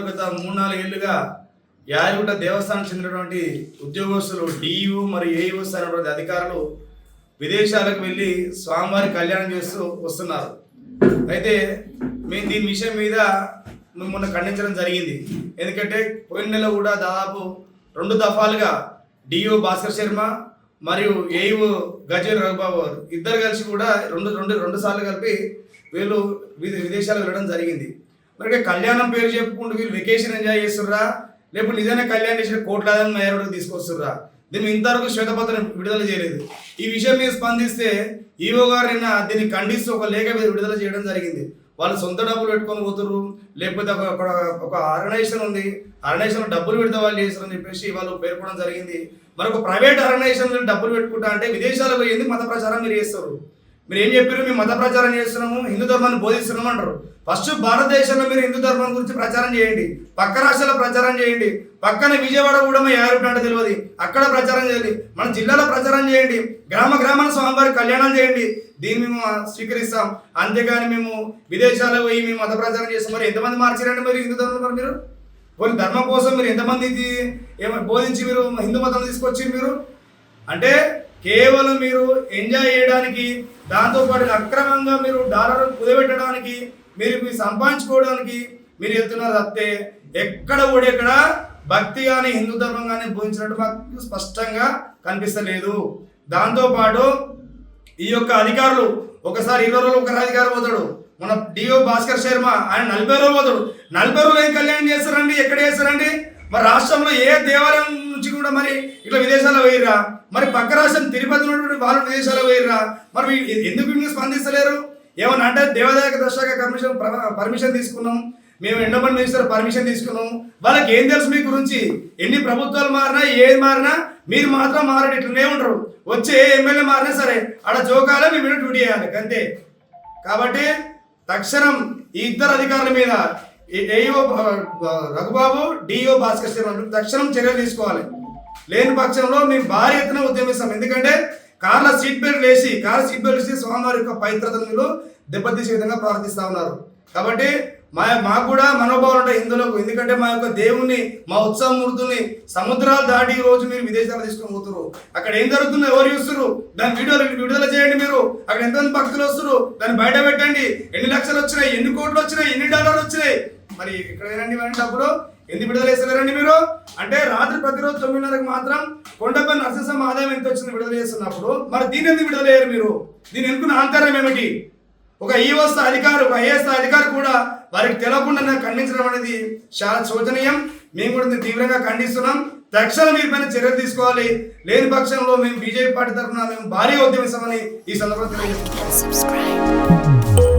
ఉన్నారు గత మూడు నాలుగు ఏళ్ళుగా యాదగిరిగుట్ట దేవస్థానం చెందినటువంటి ఉద్యోగస్తులు డియు మరియు ఏఈఓస్ అనేటువంటి అధికారులు విదేశాలకు వెళ్ళి స్వామివారి కళ్యాణం చేస్తూ వస్తున్నారు. అయితే మేము దీని విషయం మీద మేము మొన్న ఖండించడం జరిగింది. ఎందుకంటే పోయిన నెల కూడా దాదాపు రెండు దఫాలుగా డిఓ భాస్కర్ శర్మ మరియు ఏఈఓ గజేంద్ర రఘుబాబు గారు ఇద్దరు కలిసి కూడా రెండు రెండు రెండు సార్లు కలిపి వీళ్ళు విదే- విదేశాలకు వెళ్ళడం జరిగింది. మరి కళ్యాణం పేరు చెప్పుకుంటూ వీళ్ళు వెకేషన్ ఎంజాయ్ చేస్తుర్రా? లేకపోతే నిజంగా కళ్యాణ్ చేసిన కోట్లాది మేరకు తీసుకొస్తుర్రా? దీన్ని ఇంతవరకు శ్వేతపత్రం విడుదల చేయలేదు. ఈ విషయం మీద స్పందిస్తే ఈవో గారు నిన్న దీన్ని ఖండిస్తూ ఒక లేఖ మీద విడుదల చేయడం జరిగింది. వాళ్ళు సొంత డబ్బులు పెట్టుకొని పోతుర్రు. లేకపోతే ఒక ఒక ఒక ఆర్గనైజేషన్ ఉంది. ఆర్గనైజేషన్ డబ్బులు పెడితే వాళ్ళు చేస్తారని చెప్పేసి వాళ్ళు పేర్కొనడం జరిగింది. మరి ఒక ప్రైవేట్ ఆర్గనైజేషన్ డబ్బులు పెట్టుకుంటా అంటే విదేశాలకు పోయింది మత ప్రచారం మీరు చేస్తారు మీరు ఏం చెప్పారు మేము మత ప్రచారం చేస్తున్నాము హిందూ ధర్మాన్ని బోధిస్తున్నాము అంటారు. ఫస్ట్ భారతదేశంలో మీరు హిందూ ధర్మం గురించి ప్రచారం చేయండి. పక్క రాష్ట్రాల ప్రచారం చేయండి. పక్కన విజయవాడ కూడా మా యారు అంటే తెలియదు. అక్కడ ప్రచారం చేయండి. మన జిల్లాలో ప్రచారం చేయండి. గ్రామ గ్రామాల స్వామివారి కళ్యాణం చేయండి. దీన్ని మేము స్వీకరిస్తాం. అంతేగాని మేము విదేశాలకు పోయి మేము మత ప్రచారం చేస్తాం. మరి ఎంతమంది మార్చారండి మరి హిందూ ధర్మం మరి మీరు? కొన్ని ధర్మం కోసం మీరు ఎంతమంది ఏమైనా బోధించి మీరు హిందూ మతం తీసుకొచ్చి మీరు? అంటే కేవలం మీరు ఎంజాయ్ చేయడానికి దాంతోపాటు అక్రమంగా మీరు డాలర్ కుదబెట్టడానికి మీరు మీ సంపాదించుకోవడానికి మీరు వెళ్తున్నారు తప్పితే ఎక్కడ కూడా ఎక్కడ భక్తి కానీ హిందూ ధర్మం కానీ బోధించినట్టు మాకు స్పష్టంగా కనిపిస్తలేదు. దాంతోపాటు ఈ యొక్క అధికారులు ఒకసారి ఇరవై రోజులు ఒక అధికారి పోతాడు. మన డిఓ భాస్కర్ శర్మ ఆయన నలభై రోజులు పోతాడు. నలభై రోజులు ఏం కళ్యాణం చేస్తారండి? ఎక్కడ చేస్తారండి? మరి రాష్ట్రంలో ఏ దేవాలయం నుంచి కూడా మరి ఇట్లా విదేశాల్లో వేయరా మరి పక్క రాష్ట్రం తిరుపతి ఉన్నటువంటి వాళ్ళు విదేశాల్లో వేయరా మరి ఎందుకు స్పందిస్తలేరు? ఏమన్నా అంటే దేవదాయక దర్శక కమిషన్ పర్మిషన్ తీసుకున్నాం. మేము ఎండోమెంట్ మినిస్టర్ పర్మిషన్ తీసుకున్నాం. వాళ్ళకి ఏం తెలుసు మీ గురించి? ఎన్ని ప్రభుత్వాలు మారినా ఏది మారినా మీరు మాత్రం మారడు ఇట్లనే ఉంటారు వచ్చే ఎమ్మెల్యే మారినా సరే ఆడ జోకాలే మేము మీద డ్యూటీ చేయాలి అంతే. కాబట్టి తక్షణం ఈ ఇద్దరు అధికారుల మీద ఏఈఓ రఘుబాబు డిఓ భాస్కర్ శర్మ తక్షణం చర్యలు తీసుకోవాలి. లేని పక్షంలో మేము భారీ ఎత్తున ఉద్యమిస్తాం. ఎందుకంటే కార్ల సీట్ బెల్ట్ వేసి కార్ సీట్ బెల్ట్ వేసి స్వామివారి యొక్క పవిత్రతను మీరు దెబ్బతీసే విధంగా ప్రవర్తిస్తా ఉన్నారు. కాబట్టి మా మాకు కూడా మనోభావం ఉంటాయి హిందువులకు ఎందుకంటే మా యొక్క దేవుని మా ఉత్సవ మూర్తుల్ని సముద్రాలు దాటి ఈ రోజు మీరు విదేశాలు తీసుకొని పోతున్నారు. అక్కడ ఏం జరుగుతుందో ఎవరు చూస్తున్నారు? దాని వీడియోలు విడుదల చేయండి మీరు. అక్కడ ఎంతమంది భక్తులు వస్తున్నారు? దాన్ని బయట పెట్టండి. ఎన్ని లక్షలు వచ్చినాయి? ఎన్ని కోట్లు వచ్చినాయి? ఎన్ని డాలర్లు వచ్చినాయి? మరి ఇక్కడ ఏనండి ఇవన్నీ డబ్బులు? విడుదల వేస్తారండి మీరు? తొమ్మిదిన్నరకు మాత్రం కొండపై నరసింహ ఆదాయం ఎంత వచ్చింది విడుదల చేస్తున్నప్పుడు? మరి దీని ఎందుకు విడుదల చేయరు మీరు? దీని ఎందుకున్న ఆంతర్యం ఏమిటి? ఒక ఈఓ స్థాయి అధికారి ఒక ఐఏఎస్ అధికారి కూడా వారికి తెలియకుండా ఖండించడం అనేది చాలా శోచనీయం. మేము కూడా తీవ్రంగా ఖండిస్తున్నాం. తక్షణం మీ పైన చర్యలు తీసుకోవాలి. లేని పక్షంలో మేము బీజేపీ పార్టీ తరఫున మేము భారీ ఉద్యమిస్తామని ఈ సందర్భంగా తెలియజేస్తున్నాం.